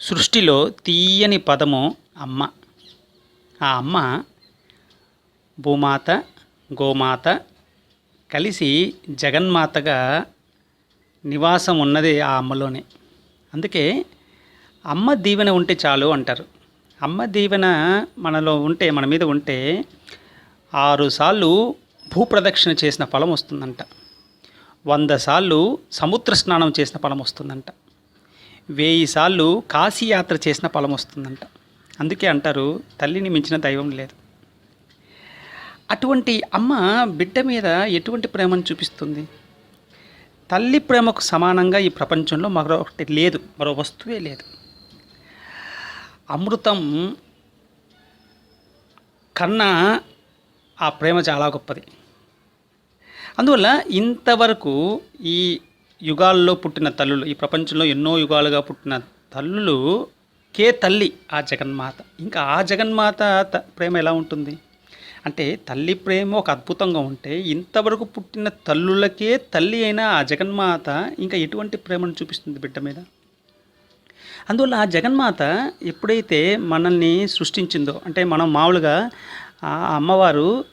సృష్టిలో తీయని పదము అమ్మ. ఆ అమ్మ భూమాత గోమాత కలిసి జగన్మాతగా నివాసం ఉన్నది ఆ అమ్మలోనే. అందుకే అమ్మ దీవెన ఉంటే చాలు అంటారు. అమ్మ దీవెన మనలో ఉంటే మన మీద ఉంటే ఆరుసార్లు భూప్రదక్షిణ చేసిన ఫలం వస్తుందంట. వంద సార్లు సముద్ర స్నానం చేసిన ఫలం వస్తుందంట. వెయ్యి సార్లు కాశీయాత్ర చేసిన ఫలం వస్తుందంట. అందుకే అంటారు తల్లిని మించిన దైవం లేదు. అటువంటి అమ్మ బిడ్డ మీద ఎటువంటి ప్రేమను చూపిస్తుంది? తల్లి ప్రేమకు సమానంగా ఈ ప్రపంచంలో మరొకటి లేదు మరో వస్తువే లేదు. అమృతం కన్నా ఆ ప్రేమ చాలా గొప్పది. అందువల్ల ఇంతవరకు ఈ యుగాల్లో పుట్టిన తల్లులు ఈ ప్రపంచంలో ఎన్నో యుగాలుగా పుట్టిన తల్లులు కే తల్లి ఆ జగన్మాత. ఇంకా ఆ జగన్మాత త- ప్రేమ ఎలా ఉంటుంది? అంటే తల్లి ప్రేమ ఒక అద్భుతంగా ఉంటే ఇంతవరకు పుట్టిన తల్లులకే తల్లి అయిన ఆ జగన్మాత ఇంకా ఎటువంటి ప్రేమను చూపిస్తుంది బిడ్డ మీద? అందువల్ల ఆ జగన్మాత ఎప్పుడైతే మనల్ని సృష్టించిందో అంటే మనం మామూలుగా ఆ అమ్మవారు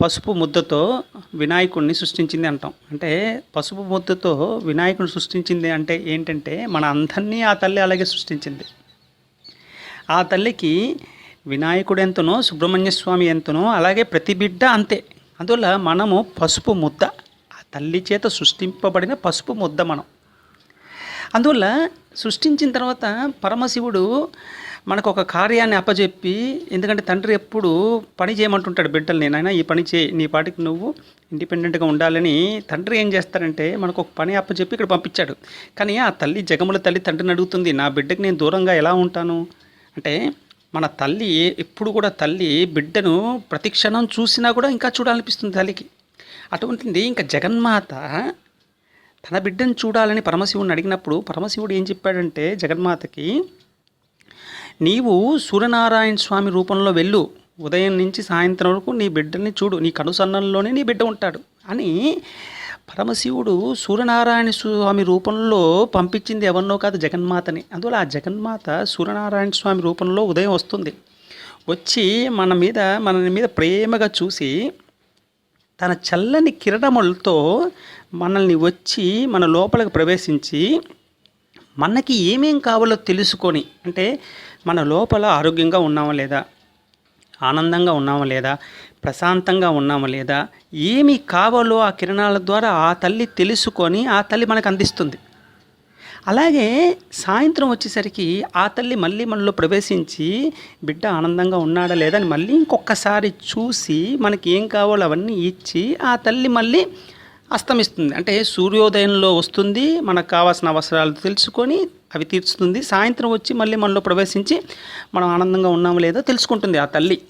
పసుపు ముద్దతో వినాయకుడిని సృష్టించింది అంటాం. అంటే పసుపు ముద్దతో వినాయకుడిని సృష్టించింది అంటే ఏంటంటే మన అందరినీ ఆ తల్లి అలాగే సృష్టించింది. ఆ తల్లికి వినాయకుడు ఎంతనో సుబ్రహ్మణ్య స్వామి ఎంతనో అలాగే ప్రతి బిడ్డ అంతే. అందువల్ల మనము పసుపు ముద్ద ఆ తల్లి చేత సృష్టింపబడిన పసుపు ముద్ద మనం. అందువల్ల సృష్టించిన తర్వాత పరమశివుడు మనకు ఒక కార్యాన్ని అప్పజెప్పి ఎందుకంటే తండ్రి ఎప్పుడు పని చేయమంటుంటాడు బిడ్డలు నేనైనా ఈ పని చేయి నీ పాటికి నువ్వు ఇండిపెండెంట్గా ఉండాలని. తండ్రి ఏం చేస్తారంటే మనకు ఒక పని అప్పచెప్పి ఇక్కడ పంపించాడు. కానీ ఆ తల్లి జగముల తల్లి తండ్రిని అడుగుతుంది నా బిడ్డకి నేను దూరంగా ఎలా ఉంటాను? అంటే మన తల్లి ఎప్పుడు కూడా తల్లి బిడ్డను ప్రతిక్షణం చూసినా కూడా ఇంకా చూడాలనిపిస్తుంది తల్లికి. అటువంటిది ఇంకా జగన్మాత తన బిడ్డను చూడాలని పరమశివుడిని అడిగినప్పుడు పరమశివుడు ఏం చెప్పాడంటే జగన్మాతకి నీవు సూర్యనారాయణ స్వామి రూపంలో వెళ్ళు. ఉదయం నుంచి సాయంత్రం వరకు నీ బిడ్డని చూడు. నీ కనుసన్నంలోనే నీ బిడ్డ ఉంటాడు అని పరమశివుడు సూర్యనారాయణ స్వామి రూపంలో పంపించింది ఎవరినో కాదు జగన్మాతని. అందువల్ల ఆ జగన్మాత సూర్యనారాయణ స్వామి రూపంలో ఉదయం వస్తుంది. వచ్చి మన మీద మన మీద ప్రేమగా చూసి తన చల్లని కిరణములతో మనల్ని వచ్చి మన లోపలికి ప్రవేశించి మనకి ఏమేం కావాలో తెలుసుకొని అంటే మన లోపల ఆరోగ్యంగా ఉన్నామా లేదా? ఆనందంగా ఉన్నామా లేదా? ప్రశాంతంగా ఉన్నామా లేదా? ఏమి కావాలో ఆ కిరణాల ద్వారా ఆ తల్లి తెలుసుకొని ఆ తల్లి మనకు అందిస్తుంది. అలాగే సాయంత్రం వచ్చేసరికి ఆ తల్లి మళ్ళీ మనలో ప్రవేశించి బిడ్డ ఆనందంగా ఉన్నాడా లేదా? అని మళ్ళీ ఇంకొకసారి చూసి మనకి ఏం కావాలో అవన్నీ ఇచ్చి ఆ తల్లి మళ్ళీ అస్తమిస్తుంది. అంటే సూర్యోదయంలో వస్తుంది మనకు కావాల్సిన అవసరాలు తెలుసుకొని అవి తీర్చుతుంది సాయంత్రం వచ్చి మళ్ళీ మనలో ప్రవేశించి మనం ఆనందంగా ఉన్నామో లేదో తెలుసుకుంటుంది ఆ తల్లి.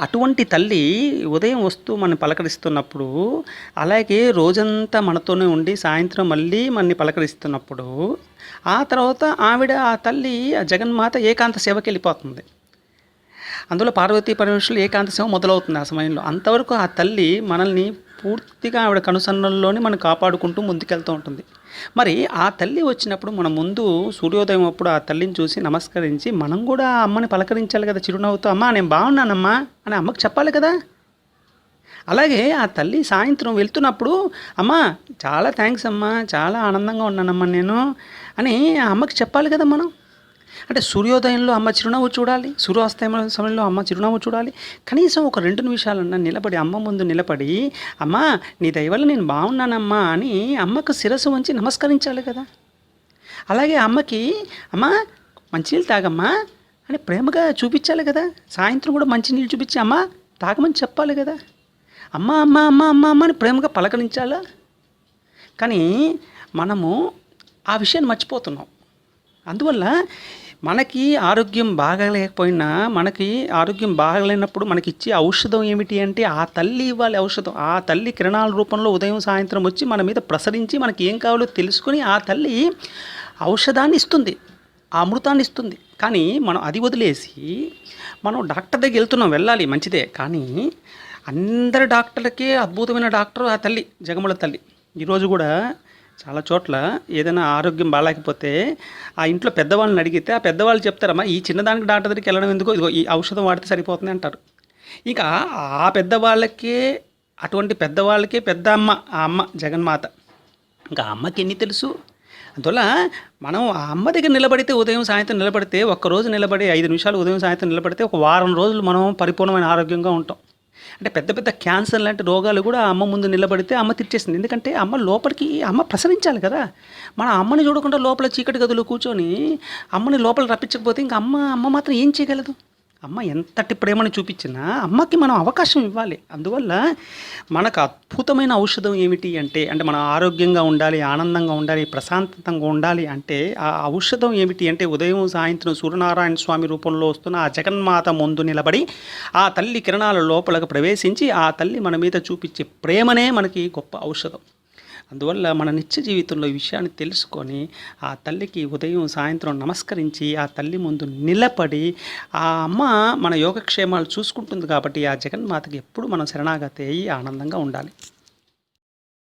అటువంటి తల్లి ఉదయం వస్తూ మనం పలకరిస్తున్నప్పుడు అలాగే రోజంతా మనతోనే ఉండి సాయంత్రం మళ్ళీ మనని పలకరిస్తున్నప్పుడు ఆ తర్వాత ఆవిడ ఆ తల్లి ఆ జగన్మాత ఏకాంత సేవకి వెళ్ళిపోతుంది. అందులో పార్వతీ పరమేశ్వరులు ఏకాంత సేవ మొదలవుతుంది ఆ సమయంలో. అంతవరకు ఆ తల్లి మనల్ని పూర్తిగా ఆవిడ కనుసన్నల్లోనే మనం కాపాడుకుంటూ ముందుకెళ్తూ ఉంటుంది. మరి ఆ తల్లి వచ్చినప్పుడు మన ముందు సూర్యోదయం అప్పుడు ఆ తల్లిని చూసి నమస్కరించి మనం కూడా ఆ అమ్మని పలకరించాలి కదా చిరునవ్వుతో. అమ్మా నేను బాగున్నానమ్మా అని అమ్మకి చెప్పాలి కదా. అలాగే ఆ తల్లి సాయంత్రం వెళ్తున్నప్పుడు అమ్మా చాలా థ్యాంక్స్ అమ్మా చాలా ఆనందంగా ఉన్నానమ్మా నేను అని ఆ అమ్మకి చెప్పాలి కదా మనం. అంటే సూర్యోదయంలో అమ్మ చిరునవ్వు చూడాలి సూర్యాస్తమ సమయంలో అమ్మ చిరునవ్వు చూడాలి. కనీసం ఒక రెండు నిమిషాలన్నా నిలబడి అమ్మ ముందు నిలబడి అమ్మా నీ దయవల్ల నేను బాగున్నానమ్మా అని అమ్మకు శిరస్సు ఉంచి నమస్కరించాలి కదా. అలాగే అమ్మకి అమ్మా మంచినీళ్ళు తాగమ్మా అని ప్రేమగా చూపించాలి కదా. సాయంత్రం కూడా మంచినీళ్ళు చూపించి అమ్మ తాగమని చెప్పాలి కదా. అమ్మ అమ్మ అమ్మ అమ్మ అమ్మ అని ప్రేమగా పలకరించాలా? కానీ మనము ఆ విషయాన్ని మర్చిపోతున్నాం. అందువల్ల మనకి ఆరోగ్యం బాగాలేకపోయినా మనకి ఆరోగ్యం బాగలేనప్పుడు మనకి ఇచ్చే ఔషధం ఏమిటి అంటే ఆ తల్లి ఇవ్వాలి ఔషధం. ఆ తల్లి కిరణాల రూపంలో ఉదయం సాయంత్రం వచ్చి మన మీద ప్రసరించి మనకి ఏం కావాలో తెలుసుకొని ఆ తల్లి ఔషధాన్ని ఇస్తుంది. ఆ అమృతాన్ని ఇస్తుంది. కానీ మనం అది వదిలేసి మనం డాక్టర్ దగ్గర వెళ్తున్నాం వెళ్ళాలి మంచిదే. కానీ అందరి డాక్టర్లకే అద్భుతమైన డాక్టర్ ఆ తల్లి జగముల తల్లి. ఈరోజు కూడా చాలా చోట్ల ఏదైనా ఆరోగ్యం బాగాలేకపోతే ఆ ఇంట్లో పెద్దవాళ్ళని అడిగితే ఆ పెద్దవాళ్ళు చెప్తారమ్మా ఈ చిన్నదానికి డాక్టర్ దగ్గరికి వెళ్ళడం ఎందుకో? ఇదిగో ఈ ఔషధం వాడితే సరిపోతుంది అంటారు. ఇంకా ఆ పెద్దవాళ్ళకే అటువంటి పెద్దవాళ్ళకే పెద్ద అమ్మ ఆ అమ్మ జగన్మాత. ఇంకా ఆ అమ్మకి ఎన్ని తెలుసు? అందువల్ల మనం ఆ అమ్మ దగ్గర నిలబడితే ఉదయం సాయంత్రం నిలబడితే ఒక్కరోజు నిలబడి ఐదు నిమిషాలు ఉదయం సాయంత్రం నిలబడితే ఒక వారం రోజులు మనం పరిపూర్ణమైన ఆరోగ్యంగా ఉంటాం. అంటే పెద్ద పెద్ద క్యాన్సర్ లాంటి రోగాలు కూడా అమ్మ ముందు నిలబడితే అమ్మ తిట్టేసింది. ఎందుకంటే అమ్మ లోపలికి అమ్మ ప్రసరించాలి కదా. మన అమ్మని చూడకుండా లోపల చీకటి గదులు కూర్చొని అమ్మని లోపల రప్పించకపోతే ఇంకా అమ్మ అమ్మ మాత్రం ఏం చేయగలదు? అమ్మ ఎంతటి ప్రేమను చూపించినా అమ్మకి మనం అవకాశం ఇవ్వాలి. అందువల్ల మనకు అద్భుతమైన ఔషధం ఏమిటి అంటే అంటే మనం ఆరోగ్యంగా ఉండాలి ఆనందంగా ఉండాలి ప్రశాంతంగా ఉండాలి అంటే ఆ ఔషధం ఏమిటి అంటే ఉదయం సాయంత్రం సూర్యనారాయణ స్వామి రూపంలో వస్తున్న ఆ జగన్మాత ముందు నిలబడి ఆ తల్లి కిరణాల లోపలకు ప్రవేశించి ఆ తల్లి మన మీద చూపించే ప్రేమనే మనకి గొప్ప ఔషధం. అందువల్ల మన నిత్య జీవితంలో ఈ విషయాన్ని తెలుసుకొని ఆ తల్లికి ఉదయం సాయంత్రం నమస్కరించి ఆ తల్లి ముందు నిలబడి ఆ అమ్మ మన యోగక్షేమాలు చూసుకుంటుంది కాబట్టి ఆ జగన్మాతకి ఎప్పుడు మనం శరణాగతి అయ్యి ఆనందంగా ఉండాలి.